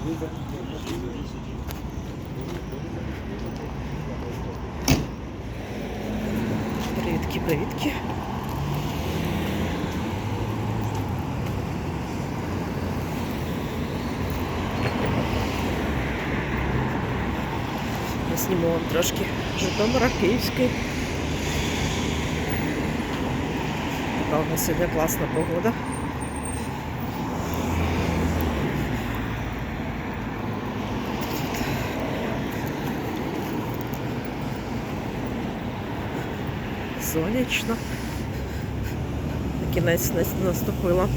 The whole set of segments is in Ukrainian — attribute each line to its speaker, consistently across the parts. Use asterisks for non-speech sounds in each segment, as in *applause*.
Speaker 1: Привітки, привітки. Зніму вам трошки Житомира, Київський. Така у нас сьогодні класна погода. Сонячно. На кінець наступило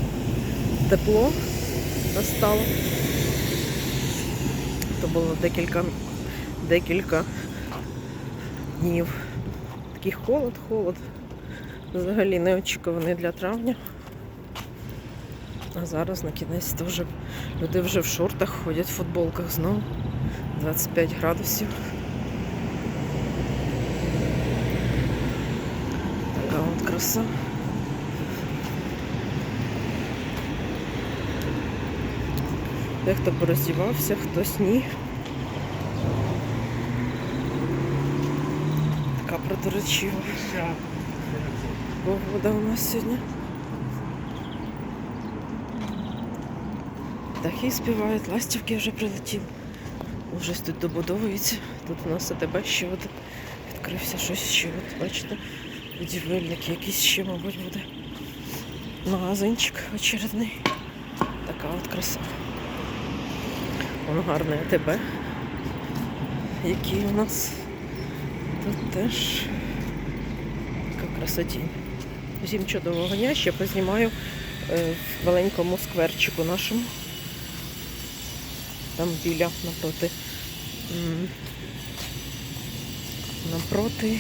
Speaker 1: тепло настало. То було декілька, декілька днів. Такий холод, холод. Взагалі неочікуваний для травня. А зараз на кінець теж люди вже в шортах ходять в футболках знову. 25 градусів. Така. Дехто пороздівався, хтось ні. Така протиречива погода у нас сьогодні. Птахи співають, ластівки вже прилетіли. Вже тут добудовується. Тут у нас АТБ ще один відкрився щось ще. От, бачите, будівельник якийсь ще, мабуть, буде. Магазинчик очередний. Така от краса. Воно гарне АТБ. Який у нас тут теж така красотінь. Всім чудового дня. Ще познімаю е, в маленькому скверчику нашому. Там біля напроти. Напроти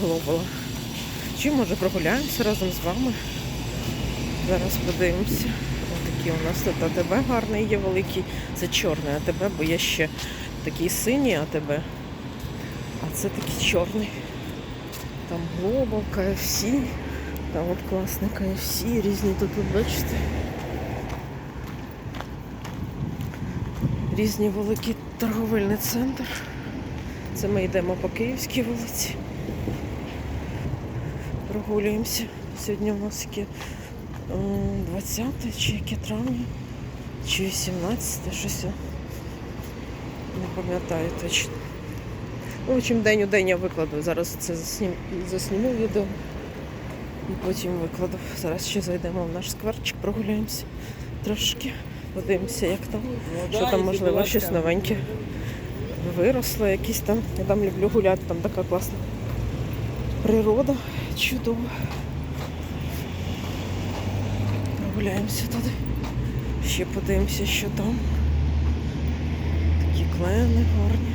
Speaker 1: Глобала. Чи може прогуляємося разом з вами? Зараз подивимося. Ось такий у нас тут АТБ гарний є великий. Це чорний АТБ, бо є ще такий синій АТБ, а це такий чорний. Там Global, KFC, там от класний KFC, різні тут, от бачите. Різні великий торговельний центр. Це ми йдемо по Київській вулиці. Прогулюємося. Сьогодні у нас яке 20 чи яке травня, чи 18, щось не пам'ятаю точно. Ну, общем, день у день я викладу. Зараз це заснім... засніму відео і потім викладу. Зараз ще зайдемо в наш скверчик, прогуляємося трошки, подивимося, як там, що там можливо щось новеньке виросло, якісь там. Я там люблю гуляти, там така класна природа, чудова. Прогуляємося туди. Ще подивимося, що там. Такі клени гарні.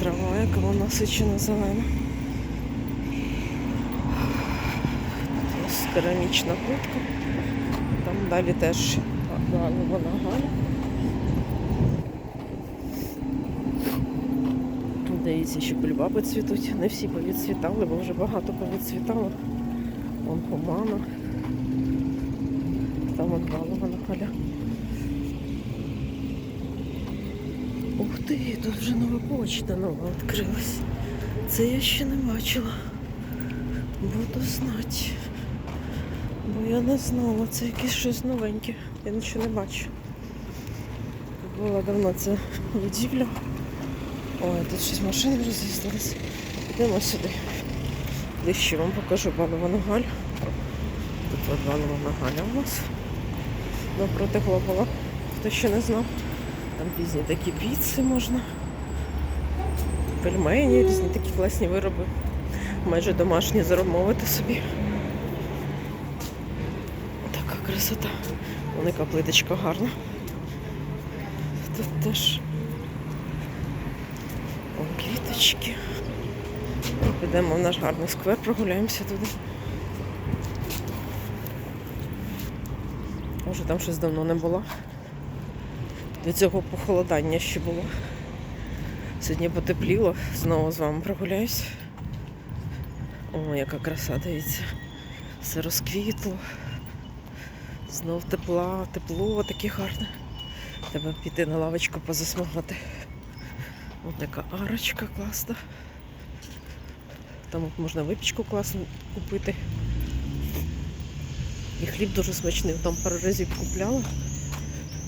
Speaker 1: Трава, яка вона насичена зелена. Тут ось керамічна кутка. Там далі теж галова на галя. Дивіться, що бульбаби цвітуть. Не всі повідцвітали, бо вже багато повідцвітало. Вон гумана. Там вон галова на халя. Ух ти, тут вже нова почта нова відкрилась. Це я ще не бачила. Буду знати. Бо я не знала, це якесь щось новеньке. Я нічого не бачу. Була давно це будівля. Ой, тут щось машини роз'їздились. Йдемо сюди. Ближче вам покажу баловану галю. Тут от балована галя у нас. Напроти глобала. Хто ще не знав. Там різні такі піци можна. Пельмені, різні такі класні вироби. Майже домашні замовити собі. Така красота. Велика плиточка гарна. Тут теж Квіточки. Підемо в наш гарний сквер, прогуляємося туди. Може там щось давно не було. До цього похолодання ще було. Сьогодні потепліло, знову з вами прогуляюсь. О, яка краса, дивіться. Все розквітло. Знов тепла, тепло таке гарне. Треба піти на лавочку позасмагати. Ось така арочка класна. Там от можна випічку класну купити. І хліб дуже смачний. Там пару разів купляла.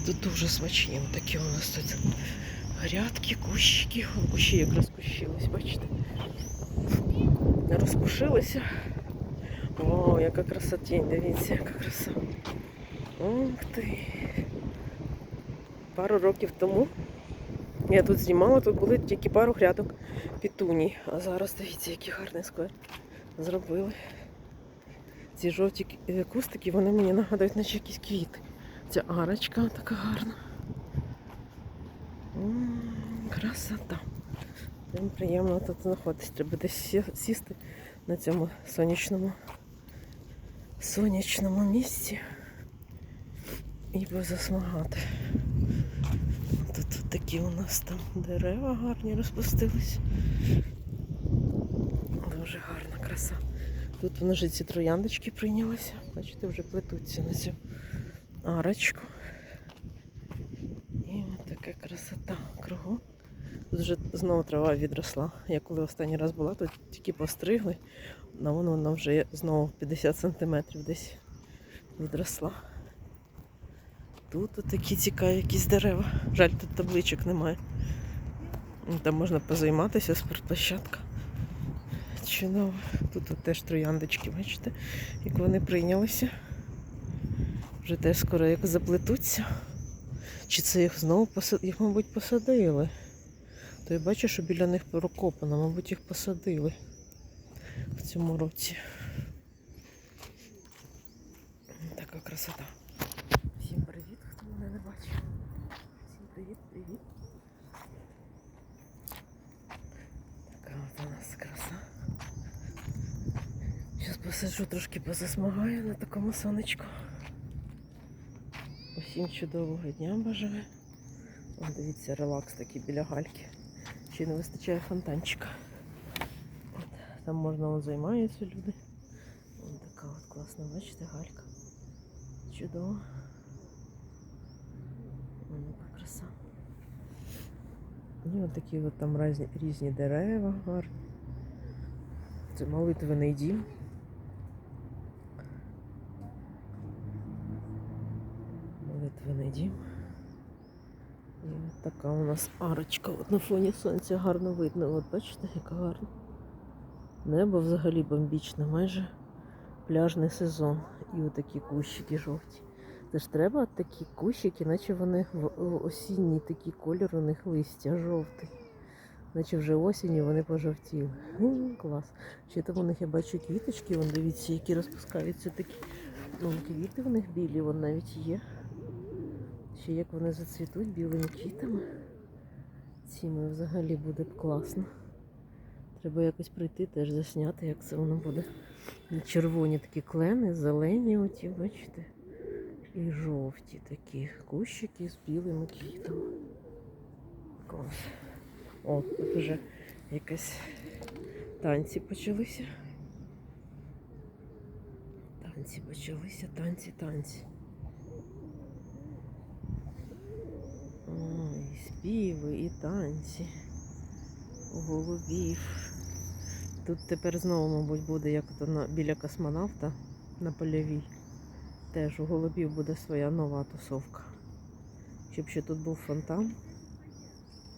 Speaker 1: Тут дуже смачні. Ось такі у нас тут грядки, кущики. Кущі якраз кущились, бачите? Розпушилися. О, яка красотень, дивіться, яка краса. Ух ти. Пару років тому я тут знімала, тут були тільки пару грядок пітуній. А зараз дивіться, який гарний сквер зробили. Ці жовті е, кустики, вони мені нагадують, наче якісь квіти. Ця арочка така гарна. М, Красота. Прям приємно тут знаходитись. Треба десь сісти на цьому сонячному сонячному місці і позасмагати. Такі у нас там дерева гарні розпустились. Дуже гарна краса. Тут вони вже ці трояндочки прийнялися. Бачите, вже плетуться на цю арочку. І от така красота кругом. Тут вже знову трава відросла. Я коли останній раз була, тут тільки постригли, а воно вона вже знову 50 сантиметрів десь відросла. Тут такі цікаві якісь дерева. Жаль, тут табличок немає. Ну, Там можна позайматися, спортплощадка. Чудово. Тут от теж трояндочки, бачите, як вони прийнялися. Вже теж скоро як заплетуться. Чи це їх знову посадили? Їх, мабуть, посадили. То я бачу, що біля них прокопано, мабуть, їх посадили в цьому році. Така красота. Всім привіт, хто мене не бачив. Всім привіт, привіт. Така от у нас краса. Зараз посиджу трошки позасмагаю на такому сонечку. Усім чудового дня бажаю. О, дивіться, релакс такий біля гальки. Ще не вистачає фонтанчика. От, там можна он займаються люди. Ось така от класна, бачите, галька. Чудово. Краса. І от такі от там різні, різні дерева гарні. Це молитвений дім. Молитвений дім. І от така у нас арочка. От на фоні сонця гарно видно. От бачите, яка гарна. Небо взагалі бомбічне, майже пляжний сезон. І отакі кущики жовті. Це ж треба такі кущики, наче вони осінній такий колір у них листя жовтий. Наче вже осінню вони пожовтіли. Клас. Ще там у них я бачу квіточки, вон дивіться, які розпускаються такі. Вон квіти в них білі, вон навіть є. Ще як вони зацвітуть білими квітами. Цими взагалі буде б класно. Треба якось прийти теж засняти, як це воно буде. Червоні такі клени, зелені оті, бачите? І жовті такі кущики з білими квітами. Клас. О, тут вже якась танці почалися. Танці почалися, танці, танці. Ой, співи, і танці. Голубів. Тут тепер знову, мабуть, буде як то на, біля космонавта на польовій. Теж у голубів буде своя нова тусовка. Щоб ще тут був фонтан,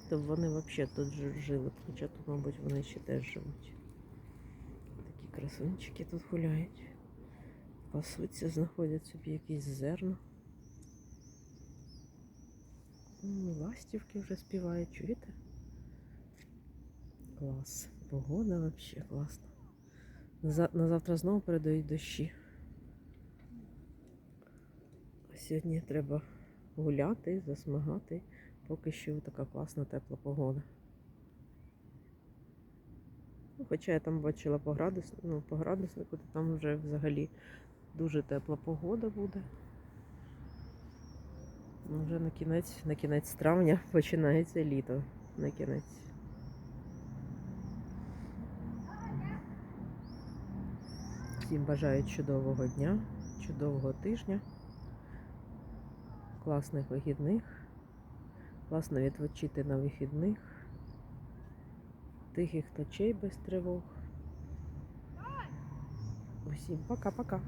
Speaker 1: то б вони взагалі тут жили. Хоча тут, мабуть, вони ще теж живуть. Такі красунчики тут гуляють. Пасуться, знаходять собі якісь зерна. Ластівки вже співають, чуєте? Клас. Погода взагалі класна. На завтра знову передають дощі. А Сьогодні треба гуляти, засмагати. Поки що така класна тепла погода. Ну, Хоча я там бачила по градуснику, ну, по градуснику, то там вже взагалі дуже тепла погода буде. Ну, Вже на кінець, на кінець травня *laughs* починається літо. На кінець. Всім бажаю чудового дня, чудового тижня, класних вихідних. Класно відпочити на вихідних. Тихих ночей без тривог. Усім пока-пока.